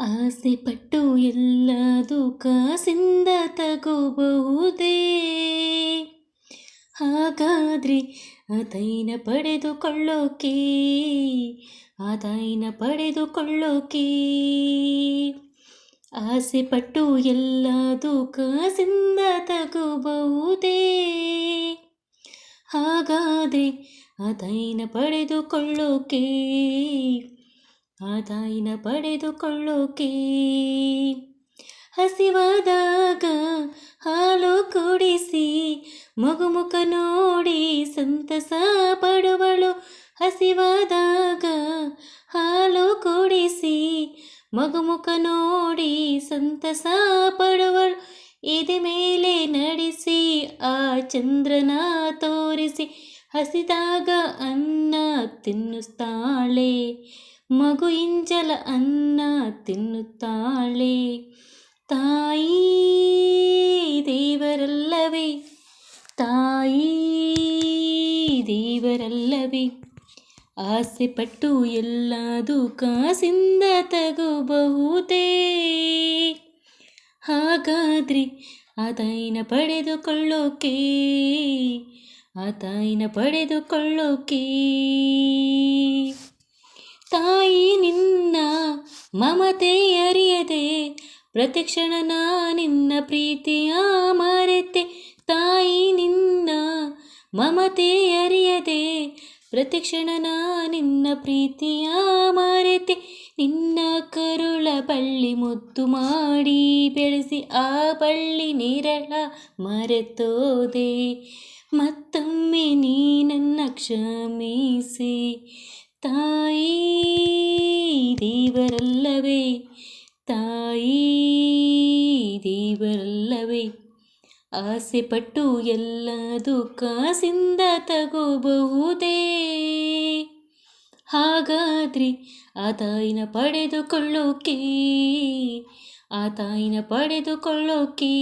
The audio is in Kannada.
ಆಸೆ ಪಟ್ಟು ಎಲ್ಲದು ಕಾಸಿಂದ ತಗೋಬಹುದೇ? ಹಾಗಾದ್ರೆ ಆತೈನ ಪಡೆದುಕೊಳ್ಳೋಕೆ ಆತೈನ ಪಡೆದುಕೊಳ್ಳೋಕೆ? ಆಸೆ ಪಟ್ಟು ಎಲ್ಲದು ಕಾಸಿಂದ ತಗೋಬಹುದೇ? ಹಾಗಾದ್ರೆ ಆತೈನ ಪಡೆದುಕೊಳ್ಳೋಕೆ ಆದಾಯನ ಪಡೆದುಕೊಳ್ಳೋಕೆ. ಹಸಿವಾದಾಗ ಹಾಲು ಕುಡಿಸಿ, ಮಗುಮುಖ ನೋಡಿ ಸಂತಸ ಪಡುವಳು. ಹಸಿವಾದಾಗ ಹಾಲು ಕುಡಿಸಿ, ಮಗುಮುಖ ನೋಡಿ ಸಂತಸ ಪಡುವಳು. ಎದೆ ಮೇಲೆ ನಡೆಸಿ, ಆ ಚಂದ್ರನ ತೋರಿಸಿ. ಹಸಿದಾಗ ಅನ್ನ ತಿನ್ನುತ್ತಾಳೆ. ಮಗು ಇಂಜಲ ಅನ್ನ ತಿನ್ನುತ್ತಾಳೆ. ತಾಯಿ ದೇವರಲ್ಲವೇ. ತಾಯಿ ದೇವರಲ್ಲವೇ. ಆಸೆ ಪಟ್ಟು ಎಲ್ಲದು ಕಾಸಿಂದ ತಗೋಬಹುದೇ ಹಾಗಾದ್ರೆ ಆತಾಯಿನ ಪಡೆದುಕೊಳ್ಳೋಕೆ ಆ ತಾಯಿನ ಪಡೆದುಕೊಳ್ಳೋಕೆ ಮಮತೆ ಅರಿಯದೆ ಪ್ರತಿಕ್ಷಣ ನಾ ನಿನ್ನ ಪ್ರೀತಿಯ ಮರೆತೆ. ತಾಯಿ ನಿನ್ನ ಮಮತೆ ಅರಿಯದೆ ಪ್ರತಿಕ್ಷಣ ನಾ ನಿನ್ನ ಪ್ರೀತಿಯ ಮರೆತೆ. ನಿನ್ನ ಕರುಳ ಬಳ್ಳಿ ಮುದ್ದು ಮಾಡಿ ಬೆಳೆಸಿ ಆ ಬಳ್ಳಿ ನಿರಳ ಮರೆತೋದೆ. ಮತ್ತೊಮ್ಮೆ ನೀ ನನ್ನ ಕ್ಷಮಿಸಿ ತಾಯಿ ದೇವರಲ್ಲವೇ ತಾಯಿ ದೇವರಲ್ಲವೇ ಆಸೆ ಪಟ್ಟು ಎಲ್ಲದು ಕಾಸಿಂದ ತಗೋಬಹುದೇ ಹಾಗಾದ್ರೆ ಆ ತಾಯಿನ ಪಡೆದುಕೊಳ್ಳೋಕೆ ಆ ತಾಯಿನ ಪಡೆದುಕೊಳ್ಳೋಕೆ